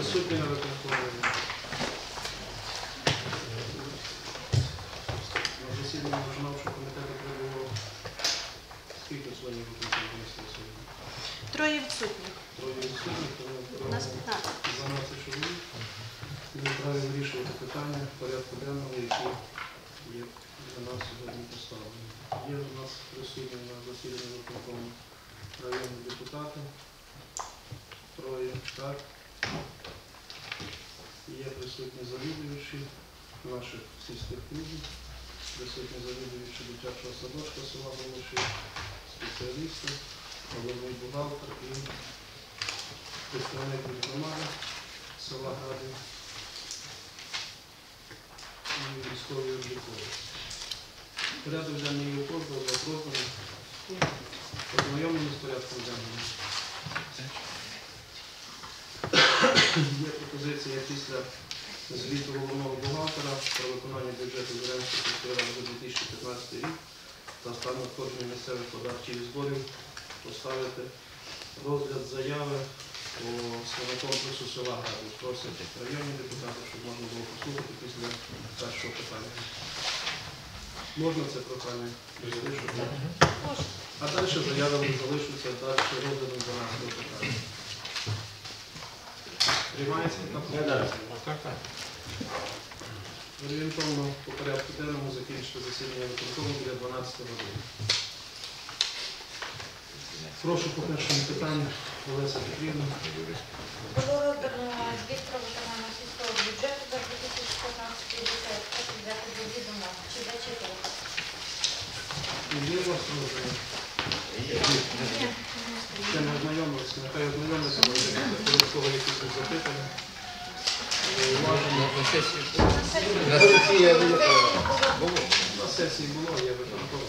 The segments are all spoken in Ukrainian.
присутні на виконкомі. На засіданні виконавчого комітету прибуло скільки членів виконкому комісії сьогодні? Троє відсутніх. Троє відсутніх, тому У нас 15. 12 чоловік. Ми вправі вирішувати питання порядку денному, які є для нас сьогодні поставлені. Є у нас присутні на засіданні виконкому районні депутати. Троє, так. Є присутні завідуючі наших клубів, присутні завідуючі дитячого садочка села Голоші, спеціалісти, головний бухгалтер і представник громади села Гради і військовий обліковий. Порядок є у кожного запрошений. Ознайомлені з порядком денним. Є пропозиція після звіту головного бухгалтера про виконання бюджету Зеленської сільської ради за 2015 рік та стан надходження місцевих податків і зборів поставити розгляд заяви по свинокомплексу села Гради. Просять районні депутати, щоб можна було послухати після першого питання. Можна це прохання? А далі заяви залишаться далі розглядом 12 питання. Приймається така пропозиція? Орієнтовно по порядку денному закінчити засідання виконкому біля 12 години. Прошу по першому питанню Олеся Петрівна. Було роздано звіт про виконання сільського бюджету за 2015 рік. Прошу взяти до відома. Чи зачитувати? Є у вас розгляд? Ще не ознайомилися, нехай ознайомилися, бо вже додатково якісь запитання. На сесії було. На сесії було, я виконком.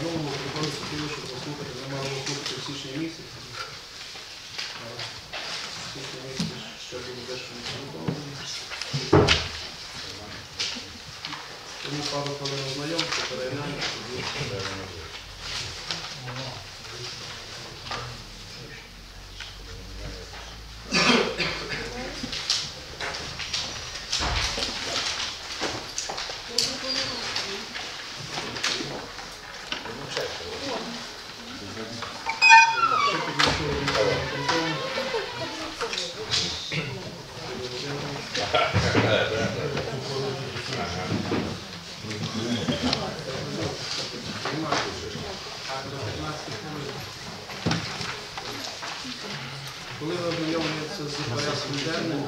Знову приходиться хотіли, щоб послухати, ми мали послухати в січні місяці. А В січні місяці ще буде дещо не підготовлено. Тому пару хвилин ознайомся, перейдемо. Ще підійшов від виконкому. Коли ви ознайомлюєтеся з порядком денним,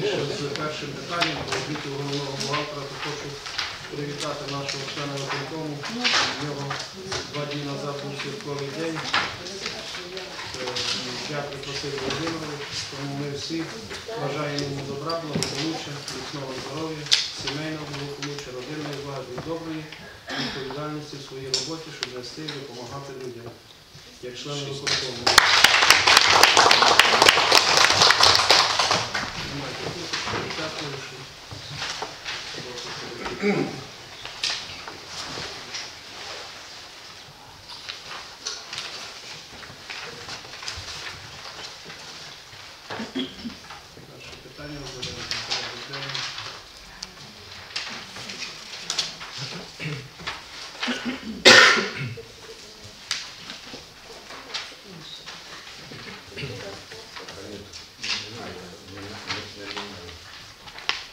більше з першим питанням про звіту головного бухгалтера, то хочу привітати нашого члена виконкому. У нього два дні назад був святковий день. Це Дякую, Василь Володимирович. Тому ми всі бажаємо йому добра, благополуччя, міцного здоров'я, сімейного благополуччя, родинної влади, доброї відповідальності в своїй роботі, щоб нести і допомагати людям, як член виконкому. Дякую, що Перше питання розглядаємо порядок денний.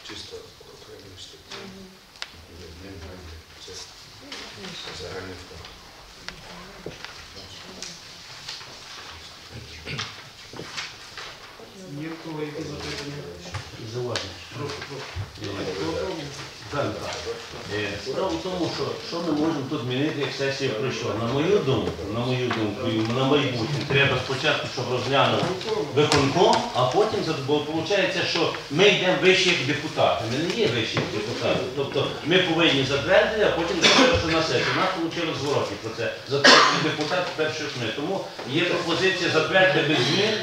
Чисто окремий статті. Немає. Це загальний вклад. Є в кого які запитання? Зауваження. Прошу, прошу. Е, Готові? так, так. Е, Справа в тому, що що ми можемо тут змінити, як сесія пройшла. На мою думку, на мою думку, і на майбутнє, треба спочатку, щоб розглянув виконком, а потім, бо виходить, що ми йдемо вище як депутати. Ми не є вище як депутати. Тобто ми повинні затвердити, а потім що на сесію. У нас вийшло зворотні про це. Затвердити депутат перше ми. Тому є пропозиція затвердити без змін.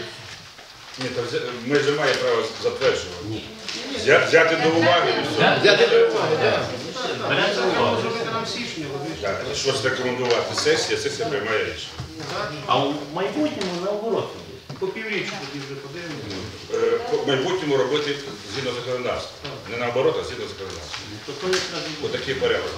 Ні, то ми ж маємо право затверджувати. Ні. Взя- Взяти до уваги і все. Беремо за увагу. Зробити нам січні. Так, що ж рекомендувати сесія, сесія приймає рішення. А в майбутньому наоборот. По півріччю тоді вже подивимося. Е, В майбутньому робити згідно законодавства. Не наоборот, а згідно законодавства. То то якраз і буде. Отакий порядок.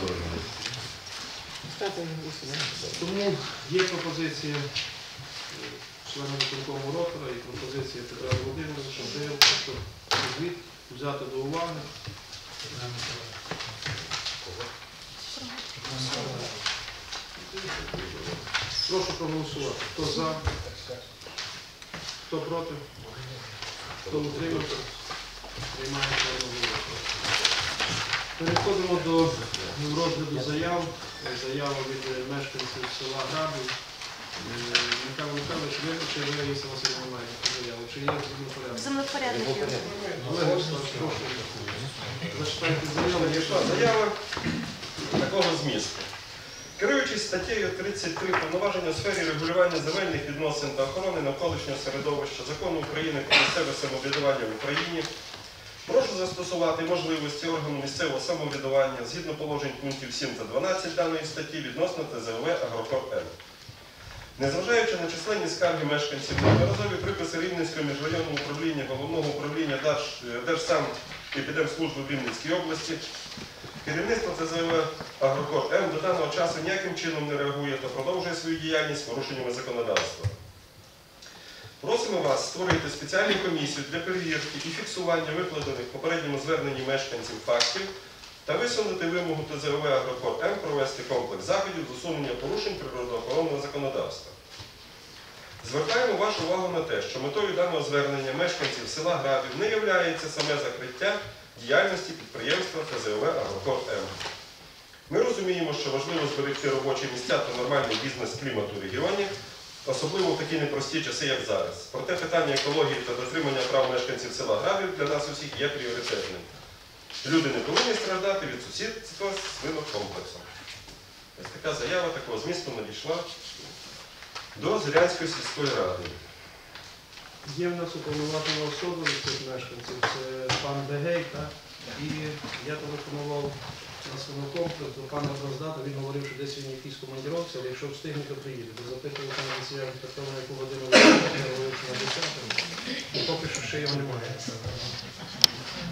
Тому є пропозиція е, члена виконкому ротора і пропозиція Петра Володимировича Дивка, щоб звіт взяти до уваги. Прошу проголосувати. Хто за? Хто проти? Хто утримався? Приймається одноголосно. Переходимо до розгляду заяв. Заява від мешканців села Грабів. Михайло Михайлович, ви чи ви Раїса Васильівна маєте заяву? Чи є В порядку? землепорядників. Зачитайте заяву. Надійшла заява такого змісту. Керуючись статтею 33 повноваження у сфері регулювання земельних відносин та охорони навколишнього середовища закону України про місцеве самоврядування в Україні, прошу застосувати можливості органу місцевого самоврядування згідно положень пунктів 7 та 12 даної статті відносно ТЗВ Агрокор М. Незважаючи на численні скарги мешканців, неодноразові приписи Рівненського міжрайонного управління Головного управління Держ- Держсам епідемслужби в Рівненській області, керівництво ТЗВ Агрокор М до даного часу ніяким чином не реагує та продовжує свою діяльність порушеннями законодавства. Просимо вас створити спеціальну комісію для перевірки і фіксування викладених попередньому зверненні мешканців фактів та висунути вимогу ТЗВ Агрокор М провести комплекс заходів з усунення порушень природоохоронного законодавства. Звертаємо вашу увагу на те, що метою даного звернення мешканців села Грабів не є саме закриття діяльності підприємства ТЗВ Агрокор М. Ми розуміємо, що важливо зберегти робочі місця та нормальний бізнес-клімат у регіоні, особливо в такі непрості часи, як зараз. Проте питання екології та дотримання прав мешканців села Грабів для нас усіх є пріоритетним. Люди не повинні страждати від сусідства з свинокомплексом. Ось така заява такого змісту надійшла до Зрянської сільської ради. Є в нас уповноважена особа від цих мешканців, це пан Дегей, так? І я телефонував на свинокомплекс до пана Броздата, він говорив, що десь він в якійсь командіровці, але якщо встигне, то приїде. Бо запитував Петровна, яку годину я говорив, що на 10 і поки що ще його немає.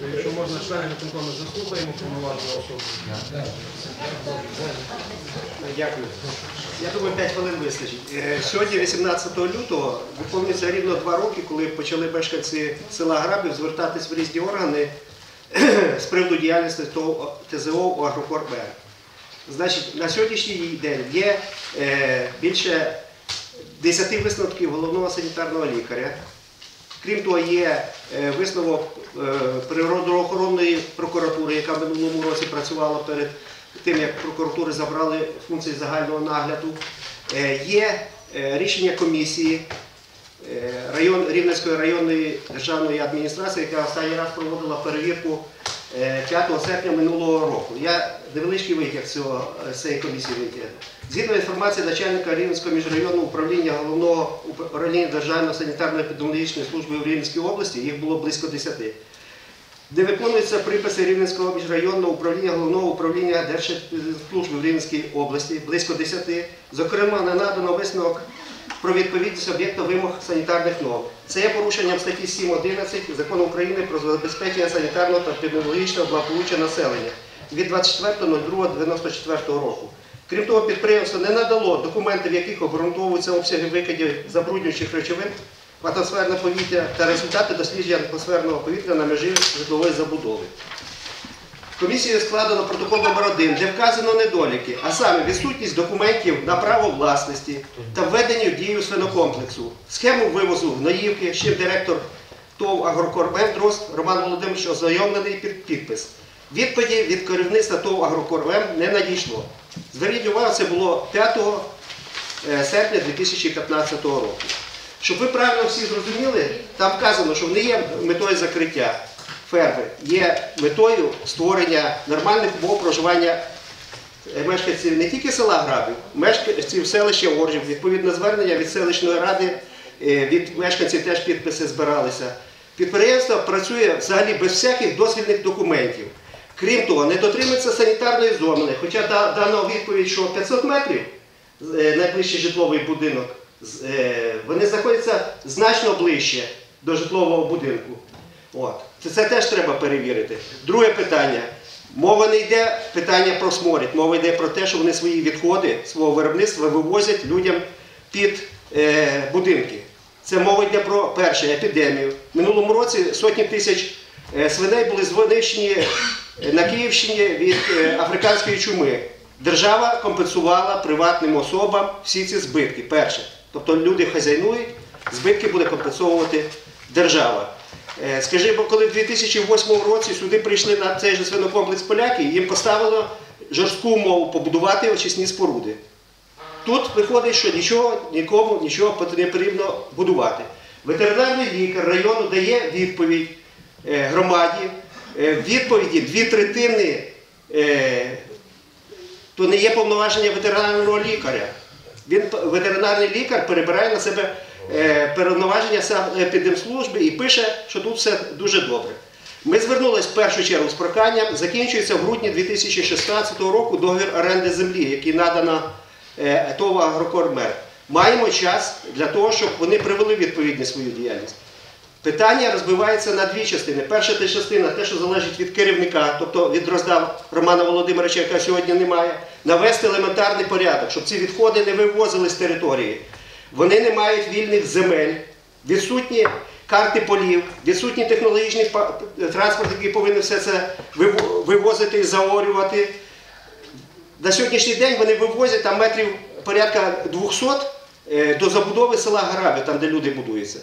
Якщо можна члени виконкому заслухаємо повноважену особу. Дякую. Я думаю, 5 хвилин вистачить. Е, Сьогодні, 18 лютого, виповнюється рівно два роки, коли почали мешканці села Грабів звертатись в різні органи з приводу діяльності того ТЗО у Агрокор Б. Значить, на сьогоднішній день є е, більше 10 висновків головного санітарного лікаря. Крім того, є е, висновок природоохоронної прокуратури, яка минулому році працювала перед тим, як прокуратури забрали функції загального нагляду. Е, Є е, рішення комісії е, район, Рівненської районної державної адміністрації, яка останній раз проводила перевірку е, 5 серпня минулого року. Я невеличкий витяг цього цієї комісії витягну. Згідно інформації начальника Рівненського міжрайонного управління головного управління Державної санітарно-епідеміологічної служби в Рівненській області, їх було близько 10 де виконуються приписи Рівненського міжрайонного управління головного управління Держслужби в Рівненській області, близько 10. Зокрема, не надано висновок про відповідність об'єкту вимог санітарних норм. Це є порушенням статті 7.11 Закону України про забезпечення санітарного та епідеміологічного благополуччя населення від 24.02.94 року. Крім того, підприємство не надало документи, в яких обґрунтовуються обсяги викидів забруднюючих речовин в атмосферне повітря та результати дослідження атмосферного повітря на межі житлової забудови. Комісією складено протокол номер 1 де вказано недоліки, а саме відсутність документів на право власності та введення в дію свинокомплексу, схему вивозу гноївки, з чим директор ТОВ «Агрокор Дрозд Роман Володимирович ознайомлений під підпис. Відповіді від керівництва ТОВ «Агрокор не надійшло. Зверніть увагу, це було 5 е, серпня 2015 року. Щоб ви правильно всі зрозуміли, там вказано, що не є метою закриття ферми, є метою створення нормальних умов проживання мешканців не тільки села Грабів, мешканців селища Оржів. Відповідне звернення від селищної ради, е, від мешканців теж підписи збиралися. Підприємство працює взагалі без всяких дозвільних документів. Крім того, не дотримується санітарної зони, хоча дана відповідь, що 500 метрів е, найближчий житловий будинок е, вони знаходяться значно ближче до житлового будинку. От. Це, теж треба перевірити. Друге питання. Мова не йде питання про сморід, мова йде про те, що вони свої відходи свого виробництва вивозять людям під е, будинки. Це мова йде про перше епідемію. Минулому році сотні тисяч е, свиней були знищені е, на Київщині від е, африканської чуми. Держава компенсувала приватним особам всі ці збитки. Перше. Тобто люди хазяйнують, збитки буде компенсовувати держава. Е, Скажи, бо коли в 2008 році сюди прийшли на цей же свинокомплекс поляки, їм поставили жорстку умову побудувати очисні споруди. Тут виходить, що нічого, нікому нічого не потрібно будувати. Ветеринарний лікар району дає відповідь е, громаді. Е, відповіді дві третини то не є повноваження ветеринарного лікаря. Він ветеринарний лікар перебирає на себе е, повноваження епідемслужби і пише, що тут все дуже добре. Ми звернулися в першу чергу з проханням. Закінчується в грудні 2016 року договір оренди землі, який надано е, ТОВ «Агрокормер». Маємо час для того, щоб вони привели відповідні свою діяльність. Питання розбивається на дві частини. Перша та частина те, що залежить від керівника, тобто від роздав Романа Володимировича, яка сьогодні немає, навести елементарний порядок, щоб ці відходи не вивозили з території. Вони не мають вільних земель, відсутні карти полів, відсутній технологічний па- транспорт, який повинен все це вивозити і заорювати. На сьогоднішній день вони вивозять там метрів порядка 200 е, до забудови села Граби, там де люди будуються.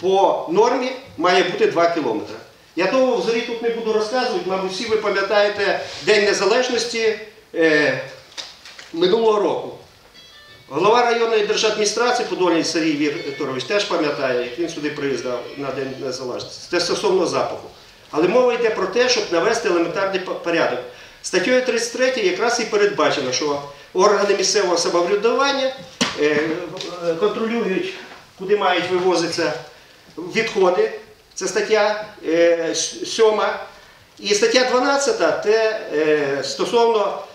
По нормі має бути 2 кілометри. Я того взагалі тут не буду розказувати, мабуть, всі ви пам'ятаєте День Незалежності е, минулого року. Голова районної держадміністрації Подольний Сергій Вікторович теж пам'ятає, як він сюди приїздав на День Незалежності. Це стосовно запаху. Але мова йде про те, щоб навести елементарний порядок. Статтею 33 якраз і передбачено, що органи місцевого самоврядування е, е, контролюють, куди мають вивозитися відходи. Це стаття 7. І стаття 12 це е, стосовно е,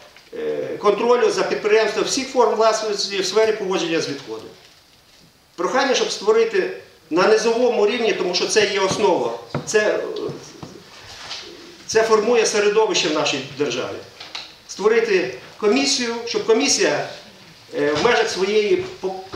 контролю за підприємством всіх форм власності в сфері поводження з відходами. Прохання, щоб створити на низовому рівні, тому що це є основа. Це, е, це формує середовище в нашій державі. Створити комісію, щоб комісія е, в межах своєї,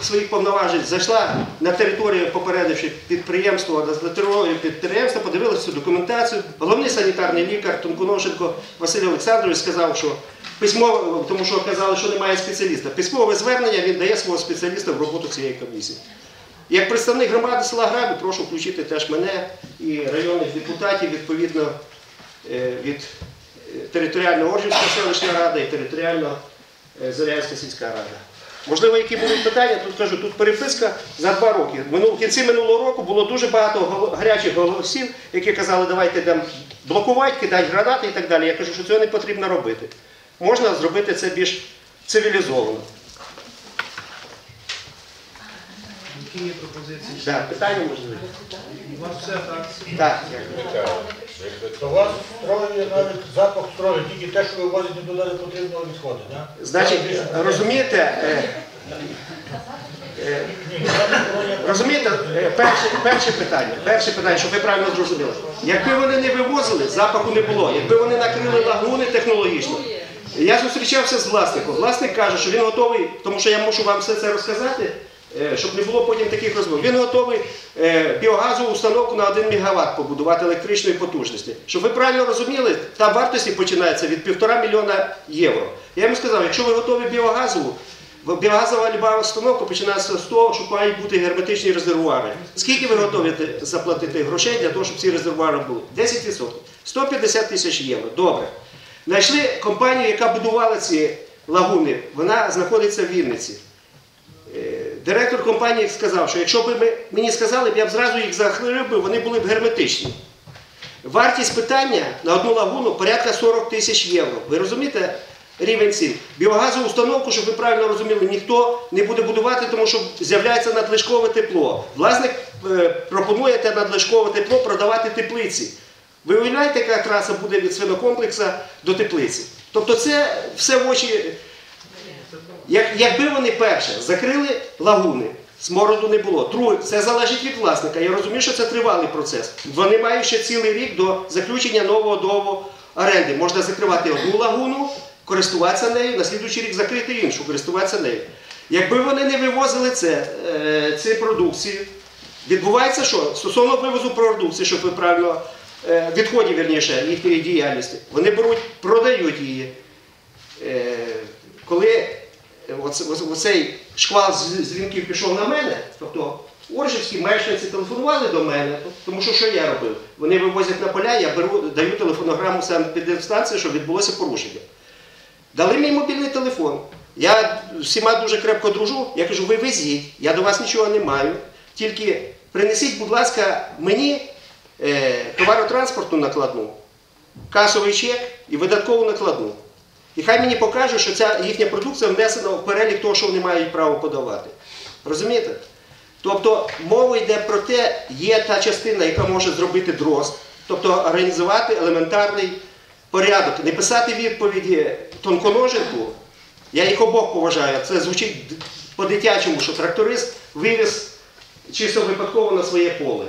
своїх повноважень зайшла на територію, попередивши підприємство, на територію підприємства, подивилася цю документацію. Головний санітарний лікар Тонконошенко Василь Олександрович сказав, що письмове, тому що казали, що немає спеціаліста. Письмове звернення він дає свого спеціаліста в роботу цієї комісії. Як представник громади села Грабі, прошу включити теж мене і районних депутатів відповідно е, від е, територіальної Оржівська селищна рада і територіально е, Зарянська сільська рада. Можливо, які будуть питання, тут кажу, тут переписка за два роки. В кінці минулого року було дуже багато гарячих голосів, які казали, давайте там блокувати, кидати гранати і так далі. Я кажу, що цього не потрібно робити. Можна зробити це більш цивілізовано. Які є пропозиції? Так, питання можливі. У вас все так? Так. То у вас строє навіть запах строю, тільки те, що ви возите туди не потрібно відходи, так? Значить, розумієте, е, е, розумієте, е, перше, перше питання, перше питання, щоб ви правильно зрозуміли. Якби вони не вивозили, запаху не було. Якби вони накрили лагуни технологічно. Я зустрічався з власником. Власник каже, що він готовий, тому що я мушу вам все це розказати, щоб не було потім таких розмов. Він готовий е, біогазову установку на 1 МВт побудувати електричної потужності. Щоб ви правильно розуміли, та вартості починається від 1,5 мільйона євро. Я йому сказав, якщо ви готові біогазову, біогазова люба установка починається з того, що мають бути герметичні резервуари. Скільки ви готові заплатити грошей для того, щоб ці резервуари були? 10%. 150 тисяч євро. Добре. Знайшли компанію, яка будувала ці лагуни. Вона знаходиться в Вінниці. Директор компанії сказав, що якщо б ми, мені сказали, б я б зразу їх захлив, би, вони були б герметичні. Вартість питання на одну лагуну порядка 40 тисяч євро. Ви розумієте рівень цін? Біогазову установку, щоб ви правильно розуміли, ніхто не буде будувати, тому що з'являється надлишкове тепло. Власник е, пропонує те надлишкове тепло продавати теплиці. Ви уявляєте, яка траса буде від свинокомплекса до теплиці? Тобто це все в очі як, якби вони перше закрили лагуни, Смороду не було. Друге, це залежить від власника. Я розумію, що це тривалий процес. Вони мають ще цілий рік до заключення нового договору оренди. Можна закривати одну лагуну, користуватися нею, на слідуючий рік закрити іншу, користуватися нею. Якби вони не вивозили це, е, ці продукції, відбувається що? Стосовно вивозу продукції, щоб ви правильно е, відходів, вірніше, їхньої діяльності, вони беруть, продають її. Е, коли оцей шквал дзвінків пішов на мене, тобто Оржівські мешканці телефонували до мене, тому що що я робив? Вони вивозять на поля, я беру, даю телефонограму саме під станцію, щоб відбулося порушення. Дали мій мобільний телефон. Я всіма дуже крепко дружу. Я кажу, ви везіть, я до вас нічого не маю. Тільки принесіть, будь ласка, мені е, товаротранспортну накладну, касовий чек і видаткову накладну. І хай мені покажуть, що ця їхня продукція внесена в перелік того, що вони мають право подавати. Розумієте? Тобто мова йде про те, є та частина, яка може зробити дрозд, тобто організувати елементарний порядок, не писати відповіді тонконоженку. Я їх обох поважаю. Це звучить по-дитячому, що тракторист вивіз чисто випадково на своє поле.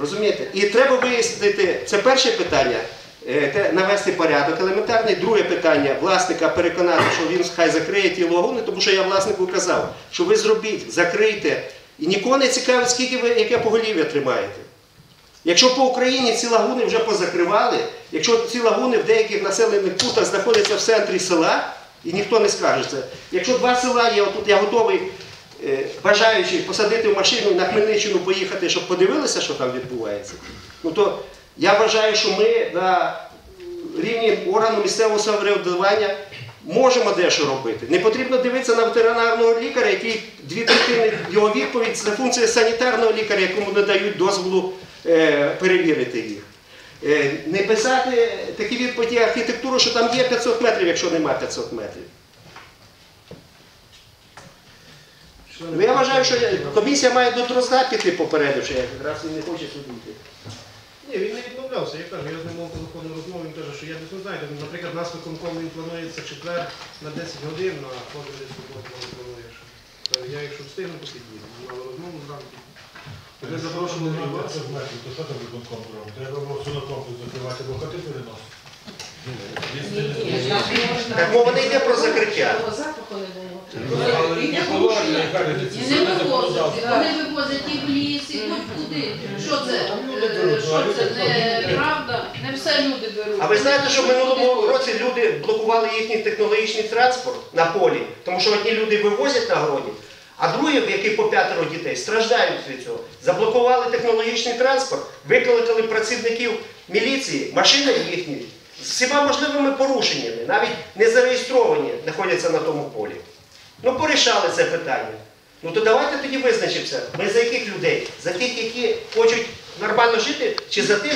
Розумієте? І треба вияснити, це перше питання, навести порядок елементарний. Друге питання, власника переконати, що він хай закриє ті лагуни, тому що я власнику казав, що ви зробіть, закрийте. І нікого не цікавить, скільки ви яке поголів'я тримаєте. Якщо по Україні ці лагуни вже позакривали, якщо ці лагуни в деяких населених пунктах знаходяться в центрі села, і ніхто не скаже це. Якщо два села є, отут я готовий, е, бажаючи посадити в машину на Хмельниччину поїхати, щоб подивилися, що там відбувається. Ну то я вважаю, що ми на рівні органу місцевого самоврядування можемо дещо робити. Не потрібно дивитися на ветеринарного лікаря, який дві третини його відповідь це функція санітарного лікаря, якому не дають дозволу е, перевірити їх. Е, не писати такі відповіді архітектуру, що там є 500 метрів, якщо немає 500 метрів. Ну, я вважаю, що комісія має до дрозда піти попередивши, якраз він не хоче сюди йти. Ні, він не відмовлявся. Я кажу, я з ним мав телефонну розмову, він каже, що я десь не знаєте, наприклад, нас виконком він планується четвер на 10 годин, а ходить десь суботу плануєш. Каже, Я якщо встигну, то під'їду. Мали розмову зранку. Ми запрошували на вас. То що там виконком робить? Треба було судокомплекс закривати, бо хати переносити. Так мова не йде про закриття. Не вивозять, вони вивозять і в ліс, і хоч куди. Що це? Е, Що це? Не правда? Не все люди беруть. А ви знаєте, що в минулому році люди блокували їхній технологічний транспорт на полі, тому що одні люди вивозять на городі, а другі, які по п'ятеро дітей, страждають від цього. Заблокували технологічний транспорт, викликали працівників міліції, машини їхні з всіма можливими порушеннями, навіть не зареєстровані, знаходяться на тому полі. Ну, порішали це питання. Ну то давайте тоді визначимося. Ми за яких людей? За тих, які хочуть нормально жити, чи за тих,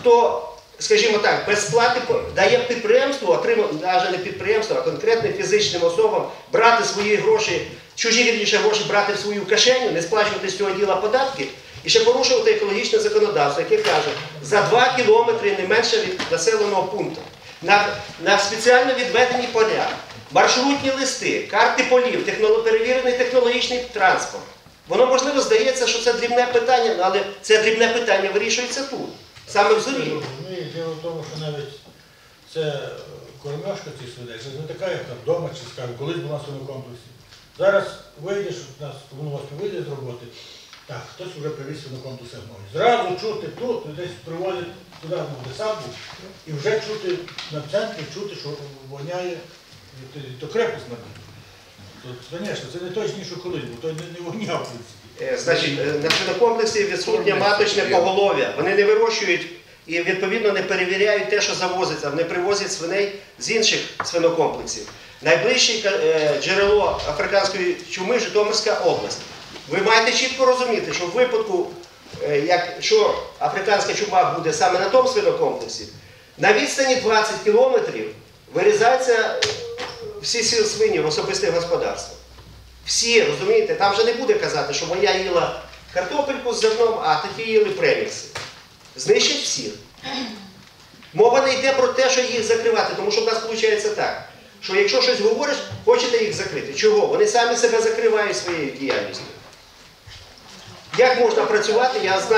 хто, скажімо так, без сплати дає підприємству, отримав, навіть не підприємство, а конкретним фізичним особам брати свої гроші, чужі вірніше гроші брати в свою кишеню, не сплачувати з цього діла податки і ще порушувати екологічне законодавство, яке каже, за 2 кілометри не менше від населеного пункту. На, на спеціально відведені поля, маршрутні листи, карти полів, техноло- перевірений технологічний транспорт. Воно можливо здається, що це дрібне питання, але це дрібне питання вирішується тут, саме в зорі. Розумієте, діло в тому, що навіть це е, кормежка цих свиней, це не така, як там вдома, чи скажімо, колись була в своєму комплексі. Зараз вийдеш, у нас воно вийде з роботи, так, хтось вже привіз свинокомплекс гною. Зразу чути тут, десь привозять туди в десант був, і вже чути на центрі, чути, що воняє, то- крепость на звісно, це не точно, що колись, бо той не, воняв. Е, Значить, е, на свинокомплексі відсутнє маточне поголов'я. Вони не вирощують і відповідно не перевіряють те, що завозиться. Вони привозять свиней з інших свинокомплексів. Найближче е, джерело африканської чуми Житомирська область. Ви маєте чітко розуміти, що в випадку, е, якщо африканська чума буде саме на тому свинокомплексі, на відстані 20 кілометрів вирізаються е, всі свині в особистих господарствах. Всі, розумієте, там вже не буде казати, що моя їла картопельку з зерном, а такі їли премікси. Знищать всіх. Мова не йде про те, що їх закривати, тому що в нас виходить так, що якщо щось говориш, хочете їх закрити. Чого? Вони самі себе закривають своєю діяльністю. Як можна працювати, я знаю.